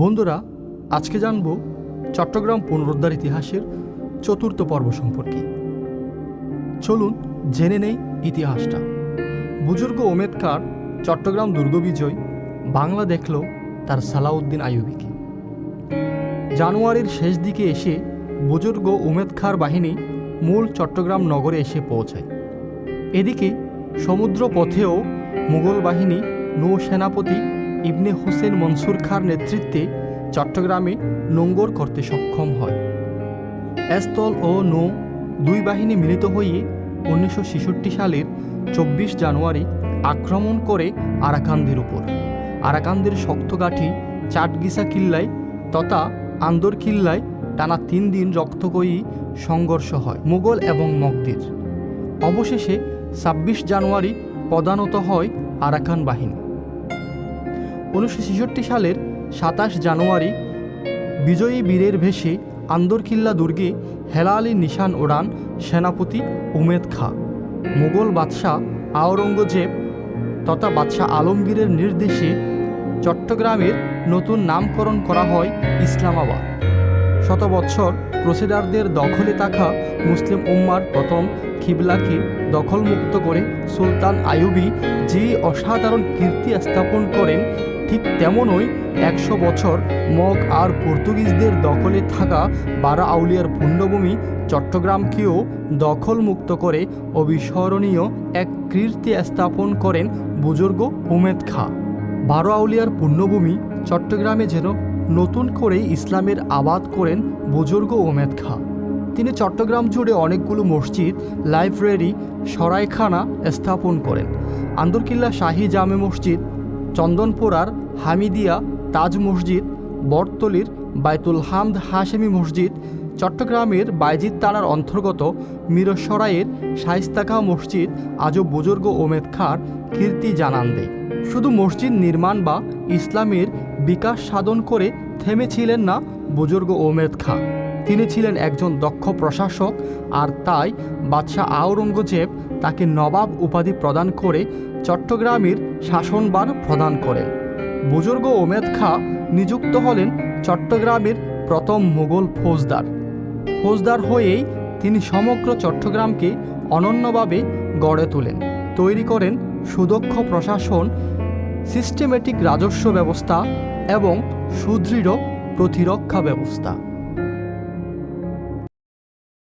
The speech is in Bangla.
বন্ধুরা, আজকে জানব চট্টগ্রাম পুনরুদ্ধার ইতিহাসের চতুর্থ পর্ব সম্পর্কে। চলুন জেনে নেই ইতিহাসটা। বুজুর্গ ওমেদ খার চট্টগ্রাম দুর্গবিজয় বাংলা দেখল তার সালাউদ্দিন আইয়ুবিকে। জানুয়ারির শেষ দিকে এসে বুজুর্গ উমেদ খার বাহিনী মূল চট্টগ্রাম নগরে এসে পৌঁছায়। এদিকে সমুদ্র পথেও মুঘল বাহিনী নৌ সেনাপতি ইবনে হোসেন মনসুর খার নেতৃত্বে চট্টগ্রামে নোঙ্গর করতে সক্ষম হয়। এস্তল ও নৌ দুই বাহিনী মিলিত হয়ে উনিশশো ছেষট্টি সালের চব্বিশ জানুয়ারি আক্রমণ করে আরাকান্দের উপর। আরাকান্দের শক্ত গাঠি, চাটগিসা কিল্লায় তথা আন্দর কিল্লায় টানা তিন দিন রক্তকয়ী সংঘর্ষ হয় মুঘল এবং মগদের। অবশেষে ছাব্বিশ জানুয়ারি প্রধানত হয় আরাকান বাহিনী। উনিশশো ছেষট্টি সালের সাতাশ জানুয়ারি বিজয়ী বীরের ভেসে আন্দরকিল্লা দুর্গে হেলালি নিশান ওড়ান সেনাপতি উমেদ খা। মুঘল বাদশাহ আওরঙ্গজেব তথা বাদশাহ আলমগীরের নির্দেশে চট্টগ্রামের নতুন নামকরণ করা হয় ইসলামাবাদ। শত বৎসর ক্রুসেডারদের দখলে থাকা মুসলিম উম্মার প্রথম খিবলাকে দখলমুক্ত করে সুলতান আইয়ুবি যে অসাধারণ কীর্তি স্থাপন করেন, ঠিক তেমনই একশো বছর মগ আর পর্তুগিজদের দখলে থাকা বারা আউলিয়ার পুণ্যভূমি চট্টগ্রামকেও দখলমুক্ত করে অবিস্মরণীয় এক কীর্তি স্থাপন করেন বুজুর্গ উমেদ খা। বারো আউলিয়ার পুণ্যভূমি চট্টগ্রামে যেন নতুন করে ইসলামের আবাদ করেন বুজুর্গ ওমেদ খা। তিনি চট্টগ্রাম জুড়ে অনেকগুলো মসজিদ, লাইব্রেরি, সরাইখানা স্থাপন করেন। আন্দরকিল্লা শাহী জামে মসজিদ, চন্দনপুরার হামিদিয়া তাজ মসজিদ, বটতলির বাইতুল হামদ হাশেমি মসজিদ, চট্টগ্রামের বাইজিদ তালার অন্তর্গত মিরসরাইয়ের শাইস্তাকা মসজিদ আজও বুজুর্গ ওমেদ খার কীর্তি জানান দেয়। শুধু মসজিদ নির্মাণ বা ইসলামের বিকাশ সাধন করে থেমেছিলেন না বুজুর্গ ওমেদ খা তিনি ছিলেন একজন দক্ষ প্রশাসক আর তাই বাদশাহ আওরঙ্গজেব তাকে নবাব উপাধি প্রদান করে চট্টগ্রামের শাসনবার প্রদান করেন। বুজুর্গ ওমেদ খা নিযুক্ত হলেন চট্টগ্রামের প্রথম মুঘল ফৌজদার। ফৌজদার হয়েই তিনি সমগ্র চট্টগ্রামকে অনন্যভাবে গড়ে তোলেন। তৈরি করেন সুদক্ষ প্রশাসন সিস্টেমেটিক রাজস্ব ব্যবস্থা এবং সুদৃঢ় প্রতিরক্ষা ব্যবস্থা।